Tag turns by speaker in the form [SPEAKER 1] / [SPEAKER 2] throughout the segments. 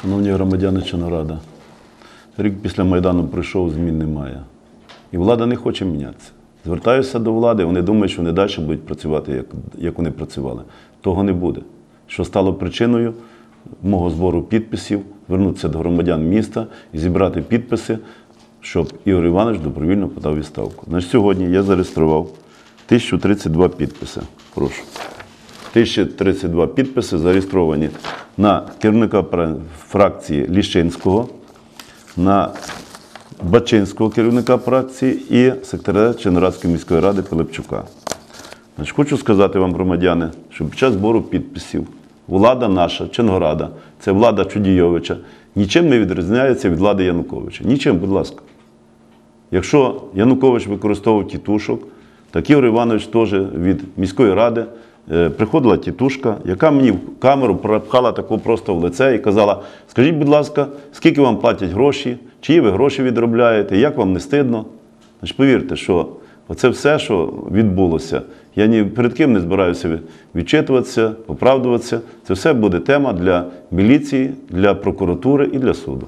[SPEAKER 1] Шановні громадяни Чорнорада, рік після Майдану пройшов, змін немає. І влада не хоче мінятися. Звертаюся до влади, вони думають, що вони далі будуть працювати, як, як вони працювали. Того не буде. Що стало причиною мого збору підписів, вернутися до громадян міста і зібрати підписи, щоб Ігор Іванович добровільно подав відставку. Значить, сьогодні я зареєстрував 1032 підписи. Прошу. 1032 підписи зареєстровані на керівника фракції Ліщинського, на Бачинського керівника фракції і секретаря Чорнорадської міської ради Пилипчука. Значить, хочу сказати вам, громадяни, що під час збору підписів влада наша, Чонгорада, це влада Чудійовича, нічим не відрізняється від влади Януковича. Нічим, будь ласка. Якщо Янукович використовував тітушок, так Ігор Іванович теж від міської ради приходила тітушка, яка мені в камеру пропхала таку просто в лице і казала: скажіть, будь ласка, скільки вам платять гроші, чиї ви гроші відробляєте, як вам не стидно? Значить, повірте, що оце все, що відбулося, я ні перед ким не збираюся від- відчитуватися, поправдуватися. Це все буде тема для міліції, для прокуратури і для суду.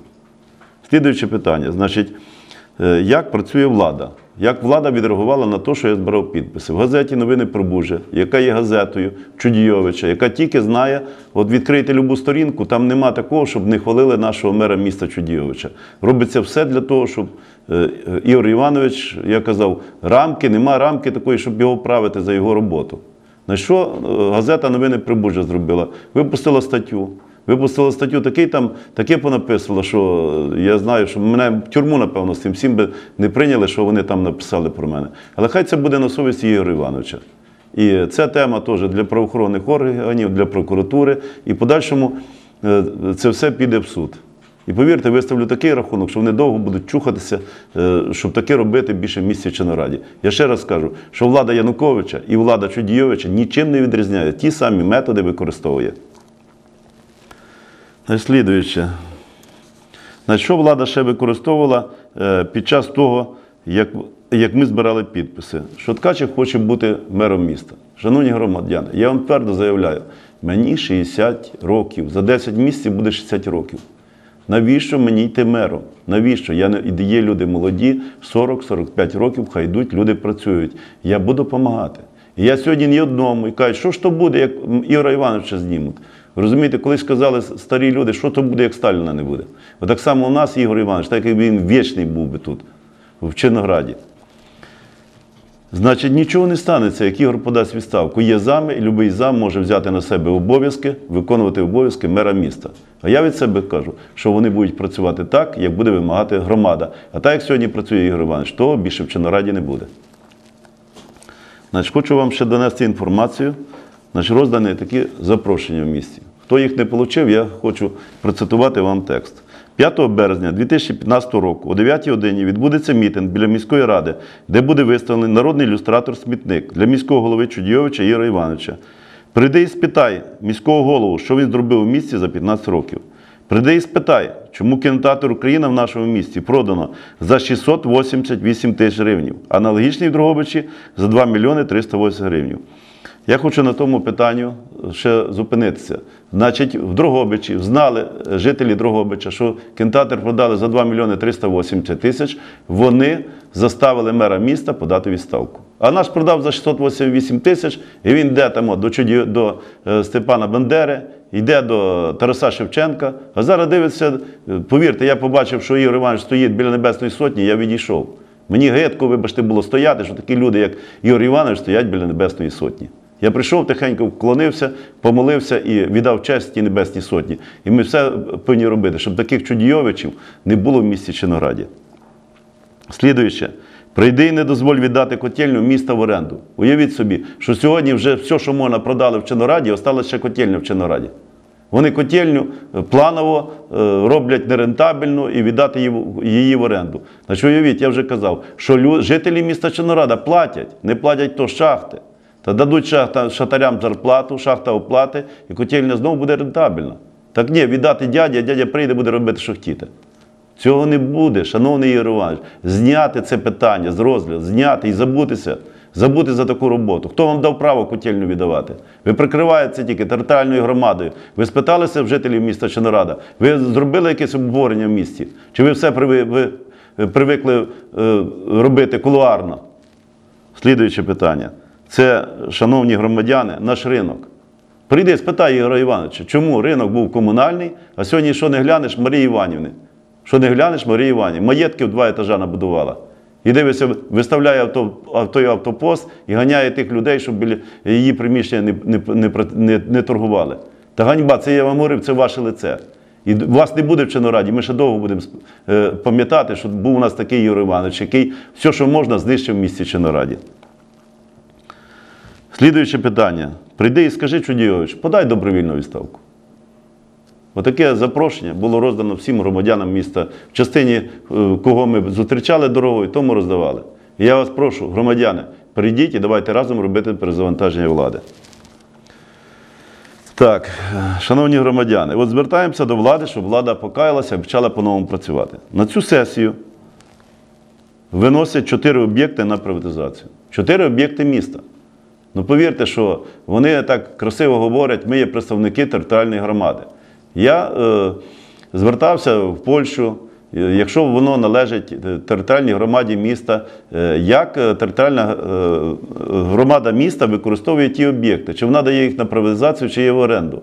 [SPEAKER 1] Слідуюче питання. Значить, е, як працює влада? Як влада відреагувала на те, що я збирав підписи? В газеті Новини про Бужа, яка є газетою Чудійовича, яка тільки знає, от відкрийте любу сторінку, там нема такого, щоб не хвалили нашого мера міста Чудійовича. Робиться все для того, щоб е, е, Ігор Іванович, я казав, рамки, нема рамки такої, щоб його правити за його роботу. На що е, газета Новини Прибужжя зробила? Випустила статтю. Випустила статтю, такий там, таке понаписало, що я знаю, що мене в тюрму, напевно, з цим всім би не прийняли, що вони там написали про мене. Але хай це буде на совісті Ігоря Івановича. І це тема теж для правоохоронних органів, для прокуратури. І подальшому е, це все піде в суд. І повірте, виставлю такий рахунок, що вони довго будуть чухатися, е, щоб таке робити більше чи на раді. Я ще раз скажу, що влада Януковича і влада Чудійовича нічим не відрізняє. Ті самі методи використовує. Слідуюче. Значить, що влада ще використовувала е, під час того, як, як ми збирали підписи? Що Ткачев хоче бути мером міста. Шановні громадяни, я вам твердо заявляю, мені 60 років, за 10 місяців буде 60 років. Навіщо мені йти мером? Навіщо? Я не є люди молоді, 40-45 років, хай йдуть, люди працюють. Я буду допомагати. І я сьогодні ні одному і кажу, що ж то буде, як Ігора Івановича знімуть. Розумієте, колись сказали старі люди, що то буде, як Сталіна не буде. От так само у нас Ігор Іванович, так як він вічний був би тут, в Чернограді. Значить, нічого не станеться, як Ігор подасть відставку. Є зами, і будь-який зам може взяти на себе обов'язки, виконувати обов'язки мера міста. А я від себе кажу, що вони будуть працювати так, як буде вимагати громада. А так, як сьогодні працює Ігор Іванович, того більше в Чернораді не буде. Значить, хочу вам ще донести інформацію. Значить, роздані такі запрошення в місті. Хто їх не отримав, я хочу процитувати вам текст. 5 березня 2015 року о 9 годині відбудеться мітинг біля міської ради, де буде виставлений народний ілюстратор-смітник для міського голови Чудійовича Ігора Івановича. Прийди і спитай міського голову, що він зробив у місті за 15 років. Прийди і спитай, чому кінотеатр Україна в нашому місті продано за 688 тисяч гривень, аналогічний в Дрогобичі за 2 мільйони 308 гривень. Я хочу на тому питанню ще зупинитися. Значить, в Дрогобичі знали жителі Дрогобича, що кінотеатр продали за 2 мільйони 380 тисяч. Вони заставили мера міста подати відставку. А наш продав за 688 тисяч, і він йде там до, Чуді- до е, Степана Бандери, йде до Тараса Шевченка. А зараз дивиться, е, повірте, я побачив, що Ігор Іванович стоїть біля Небесної Сотні, я відійшов. Мені гидко, вибачте, було стояти, що такі люди, як Ігор Іванович, стоять біля Небесної Сотні. Я прийшов тихенько, вклонився, помолився і віддав честь тій Небесній Сотні. І ми все повинні робити, щоб таких чудійовичів не було в місті Чинограді. Слідуюче, прийди і не дозволь віддати котельню міста в оренду. Уявіть собі, що сьогодні вже все, що можна, продали в Чинораді, осталось ще котельня в Чинораді. Вони котельню е, планово е, роблять нерентабельно і віддати її в- оренду. Значить, уявіть, я вже казав, що жителі міста Чинорада платять, не платять то шахти. Та дадуть шахта, шахтарям зарплату, шахта оплати, і котельня знову буде рентабельна. Так ні, віддати дяді, а дядя прийде, буде робити, що хотіте. Цього не буде, шановний Ігор Іванович. Зняти це питання з розгляду, зняти і забутися. забути за таку роботу. Хто вам дав право котельню віддавати? Ви прикриваєте тільки територіальною громадою. Ви спиталися в жителів міста Чорнорада? Ви зробили якесь обговорення в місті? Чи ви все приви- ви, е, привикли е, робити кулуарно? Слідуюче питання. Це, шановні громадяни, наш ринок. Прийди, спитай Ігоря Івановича, чому ринок був комунальний, а сьогодні що не глянеш Марії Іванівни? Що не глянеш Марії Іванівни? Маєтки в два етажа набудувала. І дивишся, виставляє авто, авто, автопост і ганяє тих людей, щоб її приміщення не, не, не, не, торгували. Та ганьба, це я вам говорив, це ваше лице. І вас не буде в Чорнораді. Ми ще довго будемо е, пам'ятати, що був у нас такий Ігор Іванович, який все, що можна, знищив в місті Чорнораді. Слідуюче питання. Прийди і скажи Чудійович, подай добровільну відставку. Отаке запрошення було роздано всім громадянам міста. В частині, е, кого ми зустрічали дорогою, тому роздавали. І я вас прошу, громадяни, прийдіть і давайте разом робити перезавантаження влади. Так, е, шановні громадяни, от звертаємося до влади, щоб влада покаялася і почала по-новому працювати. На цю сесію виносять чотири об'єкти на приватизацію. Чотири об'єкти міста. Ну повірте, що вони так красиво говорять, ми є представники територіальної громади. Я е, звертався в Польщу, е, якщо воно належить е, територіальній громаді міста, е, як е, територіальна е, громада міста використовує ті об'єкти, чи вона дає їх на приватизацію, чи є в оренду.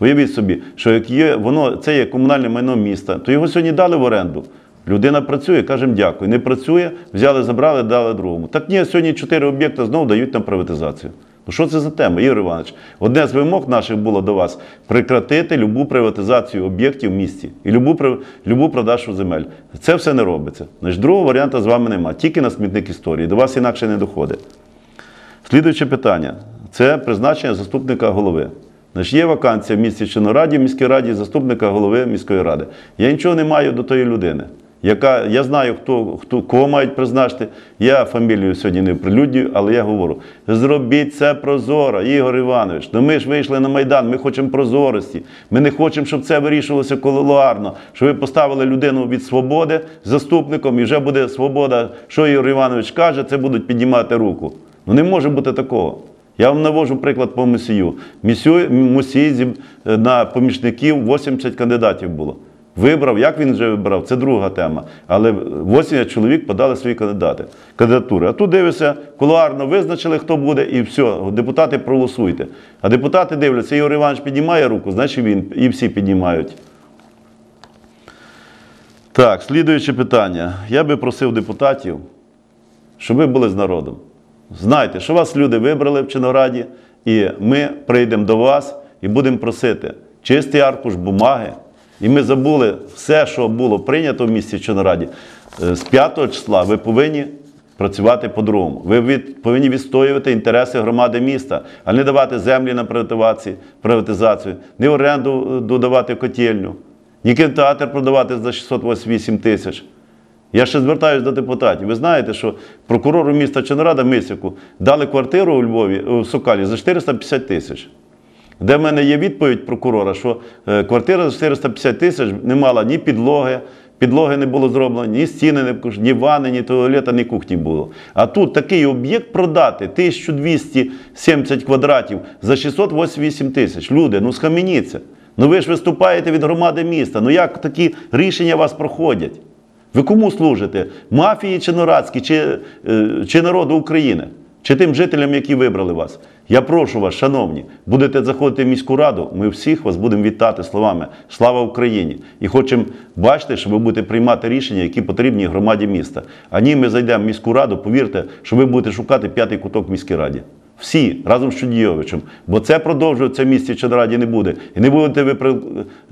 [SPEAKER 1] Уявіть собі, що як є, воно, це є комунальне майно міста, то його сьогодні дали в оренду. Людина працює, кажемо дякую. Не працює, взяли, забрали, дали другому. Так ні, сьогодні чотири об'єкти знову дають на приватизацію. Ну що це за тема, Ігор Іванович? Одне з вимог наших було до вас прекратити любу приватизацію об'єктів в місті і любу, любу продажу земель. Це все не робиться. Значить, другого варіанту з вами немає, тільки на смітник історії. До вас інакше не доходить. Слідуюче питання це призначення заступника голови. Значить, є вакансія в місті Чорнораді, в міській раді заступника голови міської ради. Я нічого не маю до тої людини. Яка, я знаю, хто, хто, кого мають призначити. Я фамілію сьогодні не прилюднюю, але я говорю: зробіть це прозоро, Ігор Іванович. Ну ми ж вийшли на Майдан, ми хочемо прозорості. Ми не хочемо, щоб це вирішувалося колуарно, щоб ви поставили людину від свободи заступником, і вже буде свобода. Що Ігор Іванович каже, це будуть піднімати руку. Ну не може бути такого. Я вам навожу приклад по Мусію. Мусій на помічників 80 кандидатів було. Вибрав, як він вже вибрав, це друга тема. Але 80 чоловік подали свої кандидати, кандидатури. А тут дивишся, кулуарно визначили, хто буде, і все, депутати проголосуйте. А депутати дивляться, Ігор Іванович піднімає руку, значить він, і всі піднімають. Так, слідуюче питання. Я би просив депутатів, щоб ви були з народом. Знайте, що вас люди вибрали в Чинораді, і ми прийдемо до вас і будемо просити чистий аркуш бумаги. І ми забули все, що було прийнято в місті Чорнораді. Е, З 5 числа ви повинні працювати по-другому. Ви від, повинні відстоювати інтереси громади міста, а не давати землі на приватизацію, приватизацію не оренду е, додавати котельню, ні кінотеатр продавати за 608 тисяч. Я ще звертаюся до депутатів. Ви знаєте, що прокурору міста Чорнорада Мисяку дали квартиру у Львові у Сокалі за 450 тисяч. Де в мене є відповідь прокурора, що е, квартира за 450 тисяч не мала ні підлоги, підлоги не було зроблено, ні стіни, не ні ванни, ні туалета, ні кухні було. А тут такий об'єкт продати 1270 квадратів за 688 тисяч. Люди, ну схаменіться. Ну ви ж виступаєте від громади міста. Ну як такі рішення вас проходять? Ви кому служите? Мафії чи Норадській, чи, е, чи народу України, чи тим жителям, які вибрали вас? Я прошу вас, шановні, будете заходити в міську раду, ми всіх вас будемо вітати словами Слава Україні! І хочемо бачити, що ви будете приймати рішення, які потрібні громаді міста. А ні, ми зайдемо в міську раду, повірте, що ви будете шукати п'ятий куток в міській раді. Всі разом з Чудійовичем. Бо це продовжується в місті Чодраді не буде. І не будете ви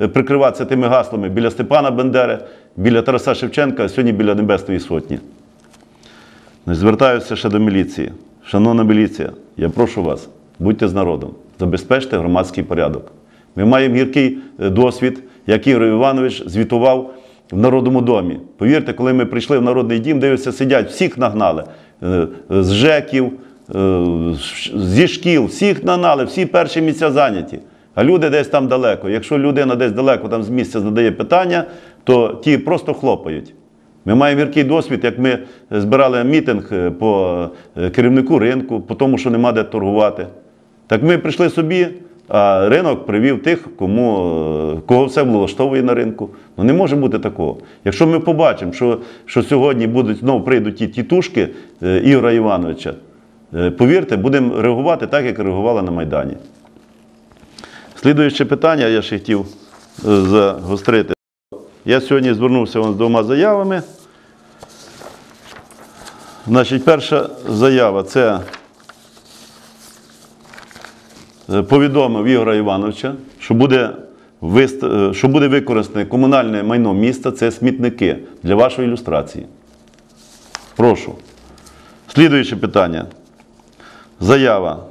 [SPEAKER 1] е, прикриватися тими гаслами біля Степана Бендери, біля Тараса Шевченка, а сьогодні біля Небесної Сотні. Звертаюся ще до міліції. Шановна міліція, я прошу вас, будьте з народом, забезпечте громадський порядок. Ми маємо гіркий е, досвід, як Ігор Іванович звітував в Народному домі. Повірте, коли ми прийшли в Народний дім, дивиться, сидять, всіх нагнали. Е, З ЖЕКів, е, зі шкіл, всіх нагнали, всі перші місця зайняті. А люди десь там далеко. Якщо людина десь далеко там з місця задає питання, то ті просто хлопають. Ми маємо гіркий досвід, як ми збирали мітинг е, по е, керівнику ринку, по тому, що нема де торгувати. Так ми прийшли собі, а ринок привів тих, кому, е, кого все влаштовує на ринку. Ну не може бути такого. Якщо ми побачимо, що, що сьогодні будуть знову прийдуть ті тітушки Ігора Івановича, повірте, будемо реагувати так, як реагували на Майдані. Слідуюче питання, я ще хотів загострити. Я сьогодні звернувся з двома заявами. Значить, перша заява це е, повідомив Ігора Івановича, що буде, е, що буде використане комунальне майно міста, це смітники для вашої ілюстрації. Прошу. Слідуюче питання. Заява.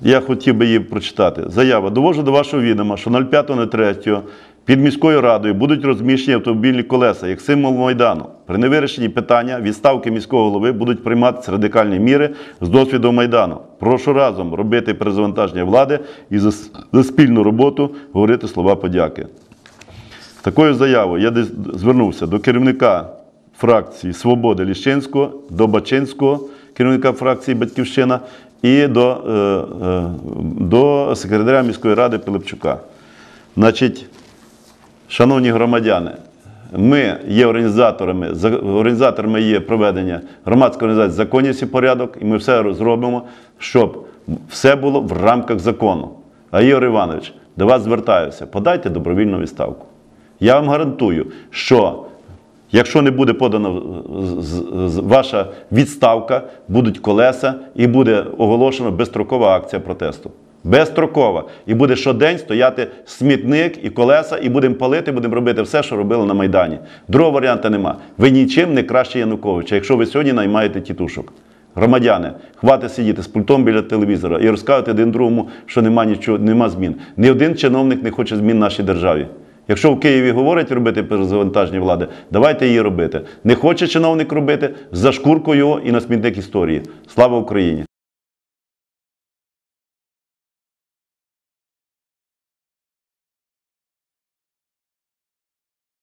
[SPEAKER 1] Я хотів би її прочитати. Заява. Довожу до вашого відома, що 05.03 під міською радою будуть розміщені автомобільні колеса як символ Майдану. При невирішенні питання відставки міського голови будуть прийматися радикальні міри з досвіду Майдану. Прошу разом робити перезавантаження влади і за, спільну роботу говорити слова подяки. Такою заявою я звернувся до керівника фракції Свободи Ліщинського, до Бачинського, керівника фракції Батьківщина, і до, е, е, до секретаря міської ради Пилипчука. Значить, шановні громадяни, ми є організаторами, організаторами є проведення громадської організації законність і порядок, і ми все зробимо, щоб все було в рамках закону. А Ігор Іванович, до вас звертаюся, подайте добровільну відставку. Я вам гарантую, що якщо не буде подана ваша відставка, будуть колеса і буде оголошена безстрокова акція протесту. Безстрокова. І буде щодень стояти смітник і колеса, і будемо палити, будемо робити все, що робили на Майдані. Другого варіанту нема. Ви нічим не краще Януковича, якщо ви сьогодні наймаєте тітушок. Громадяни, хватить сидіти з пультом біля телевізора і розказувати один другому, що нема нічого, нема змін. Ні один чиновник не хоче змін нашій державі. Якщо в Києві говорять робити перезавантаження влади, давайте її робити. Не хоче чиновник робити, за шкурку його і на смітник історії. Слава Україні!